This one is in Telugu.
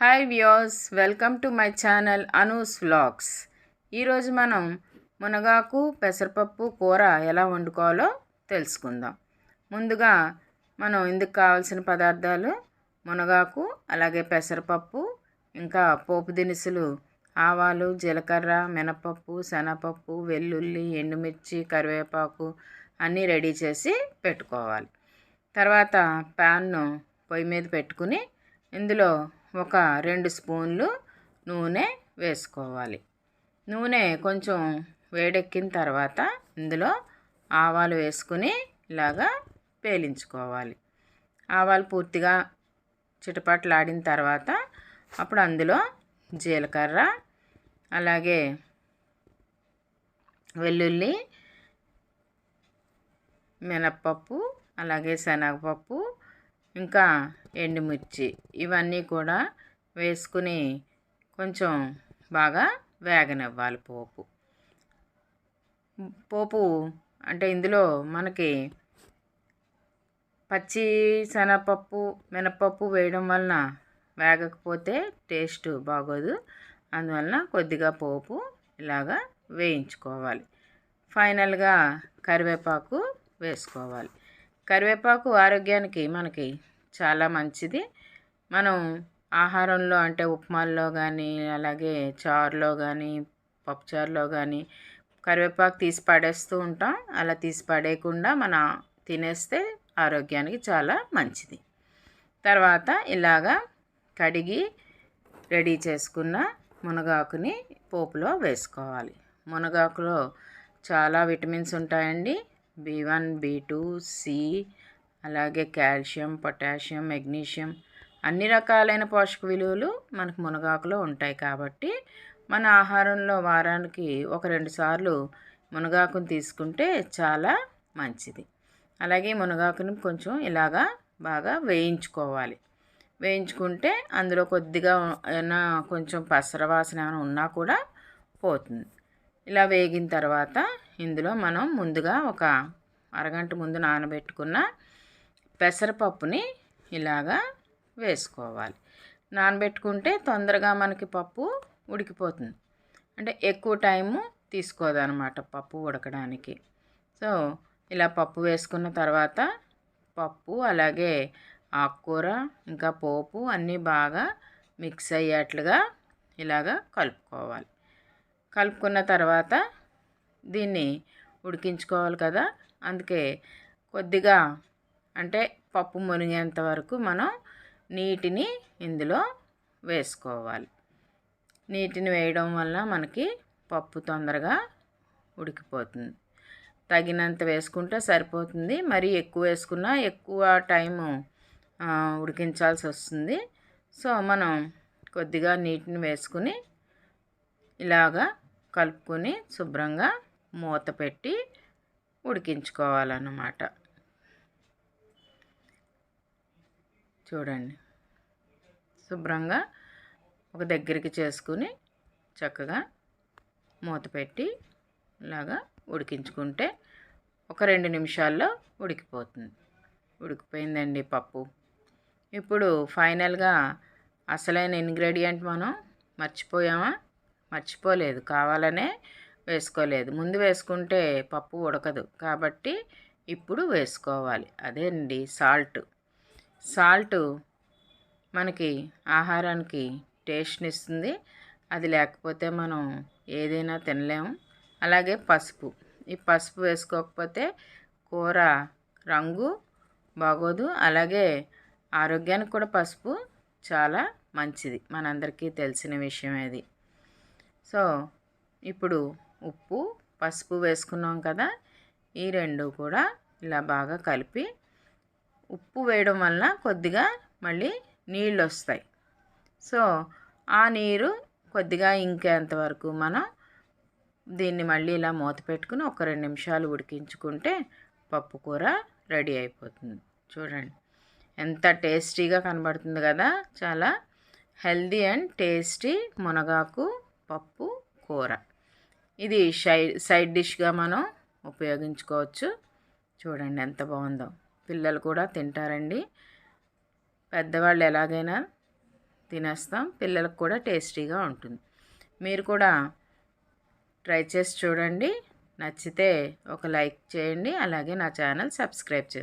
Hi views welcome to my channel Anu's vlogs ఈరోజు మనం మునగాకు పెసరపప్పు కూర ఎలా వండుకోవాలో తెలుసుకుందాం. ముందుగా మనం ఇందుకు కావాల్సిన పదార్థాలు మునగాకు అలాగే పెసరపప్పు ఇంకా పోపు దినుసులు ఆవాలు జీలకర్ర మినపప్పు శనగపప్పు వెల్లుల్లి ఎండుమిర్చి కరివేపాకు అన్నీ రెడీ చేసి పెట్టుకోవాలి. తర్వాత ప్యాన్ను పొయ్యి మీద పెట్టుకుని ఇందులో ఒక రెండు స్పూన్లు నూనె వేసుకోవాలి. నూనె కొంచెం వేడెక్కిన తర్వాత ఇందులో ఆవాలు వేసుకుని ఇలాగా పేలించుకోవాలి. ఆవాలు పూర్తిగా చిటపట్లాడిన తర్వాత అప్పుడు అందులో జీలకర్ర అలాగే వెల్లుల్లి మినప్పప్పు అలాగే శనగపప్పు ఇంకా ఎండుమిర్చి ఇవన్నీ కూడా వేసుకుని కొంచెం బాగా వేగనివ్వాలి పోపు. పోపు అంటే ఇందులో మనకి పచ్చి శనగపప్పు మినపప్పు వేయడం వలన వేగకపోతే టేస్ట్ బాగోదు. అందువలన కొద్దిగా పోపు ఇలాగా వేయించుకోవాలి. ఫైనల్గా కరివేపాకు వేసుకోవాలి. కరివేపాకు ఆరోగ్యానికి మనకి చాలా మంచిది. మనం ఆహారంలో అంటే ఉప్మాల్లో కానీ అలాగే చారులో కానీ పప్పుచారులో కానీ కరివేపాకు తీసి పడేస్తూ ఉంటాం. అలా తీసి పడేయకుండా మన తినేస్తే ఆరోగ్యానికి చాలా మంచిది. తర్వాత ఇలాగా కడిగి రెడీ చేసుకున్న మునగాకుని పోపులో వేసుకోవాలి. మునగాకులో చాలా విటమిన్స్ ఉంటాయండి. B one B two C అలాగే కాల్షియం పొటాషియం మెగ్నీషియం అన్ని రకాలైన పోషక విలువలు మనకు మునగాకులో ఉంటాయి కాబట్టి మన ఆహారంలో వారానికి ఒక రెండు సార్లు మునగాకును తీసుకుంటే చాలా మంచిది. అలాగే మునగాకుని కొంచెం ఇలాగా బాగా వేయించుకోవాలి. వేయించుకుంటే అందులో కొద్దిగా ఏమైనా కొంచెం పసర వాసన ఏమైనా ఉన్నా కూడా పోతుంది. ఇలా వేగిన తర్వాత ఇందులో మనం ముందుగా ఒక అరగంట ముందు నానబెట్టుకున్న పెసరపప్పుని ఇలాగా వేసుకోవాలి. నానబెట్టుకుంటే తొందరగా మనకి పప్పు ఉడికిపోతుంది. అంటే ఎక్కువ టైము తీసుకోదనమాట పప్పు ఉడకడానికి. సో ఇలా పప్పు వేసుకున్న తర్వాత పప్పు అలాగే ఆకుకూర ఇంకా పోపు అన్నీ బాగా మిక్స్ అయ్యేట్లుగా ఇలాగా కలుపుకోవాలి. కలుపుకున్న తర్వాత దీన్ని ఉడికించుకోవాలి కదా అందుకే కొద్దిగా అంటే పప్పు మునిగేంత వరకు మనం నీటిని ఇందులో వేసుకోవాలి. నీటిని వేయడం వల్ల మనకి పప్పు తొందరగా ఉడికిపోతుంది. తగినంత వేసుకుంటే సరిపోతుంది. మరి ఎక్కువ వేసుకున్నా ఎక్కువ టైము ఉడికించాల్సి వస్తుంది. సో మనం కొద్దిగా నీటిని వేసుకుని ఇలాగా కలుపుకొని శుభ్రంగా మూత పెట్టి ఉడికించుకోవాలన్నమాట. చూడండి. శుభ్రంగా ఒక దగ్గరికి చేసుకుని చక్కగా మూత పెట్టి ఇలాగా ఉడికించుకుంటే ఒక రెండు నిమిషాల్లో ఉడికిపోతుంది. ఉడికిపోయిందండి పప్పు. ఇప్పుడు ఫైనల్గా అసలైన ఇంగ్రీడియంట్ మనం మర్చిపోయామా? మర్చిపోలేదు. కావాలనే వేసుకోలేదు. ముందు వేసుకుంటే పప్పు ఉడకదు. కాబట్టి ఇప్పుడు వేసుకోవాలి. అదే అండి సాల్ట్. సాల్ట్ మనకి ఆహారానికి టేస్ట్ని ఇస్తుంది. అది లేకపోతే మనం ఏదైనా తినలేము. అలాగే పసుపు. ఈ పసుపు వేసుకోకపోతే కూర రంగు బాగోదు. అలాగే ఆరోగ్యానికి కూడా పసుపు చాలా మంచిది. మనందరికీ తెలిసిన విషయం అది. సో ఇప్పుడు ఉప్పు పసుపు వేసుకున్నాం కదా? ఈ రెండు కూడా ఇలా బాగా కలిపి ఉప్పు వేయడం వలన కొద్దిగా మళ్ళీ నీళ్ళు వస్తాయి సో ఆ నీరు కొద్దిగా ఇంకేంత వరకు మనం దీన్ని మళ్ళీ ఇలా మూత పెట్టుకుని ఒక రెండు నిమిషాలు ఉడికించుకుంటే పప్పు కూర రెడీ అయిపోతుంది. చూడండి ఎంత టేస్టీగా కనబడుతుంది కదా! చాలా హెల్దీ అండ్ టేస్టీ మునగాకు పప్పు కూర. ఇది సైడ్ సైడ్ డిష్గా మనం ఉపయోగించుకోవచ్చు. చూడండి ఎంత బాగుందో. పిల్లలు కూడా తింటారండి. పెద్దవాళ్ళు ఎలాగైనా తినేస్తాం. పిల్లలకు కూడా టేస్టీగా ఉంటుంది. మీరు కూడా ట్రై చేసి చూడండి. నచ్చితే ఒక లైక్ చేయండి. అలాగే నా ఛానల్ సబ్స్క్రైబ్ చేసుకోండి.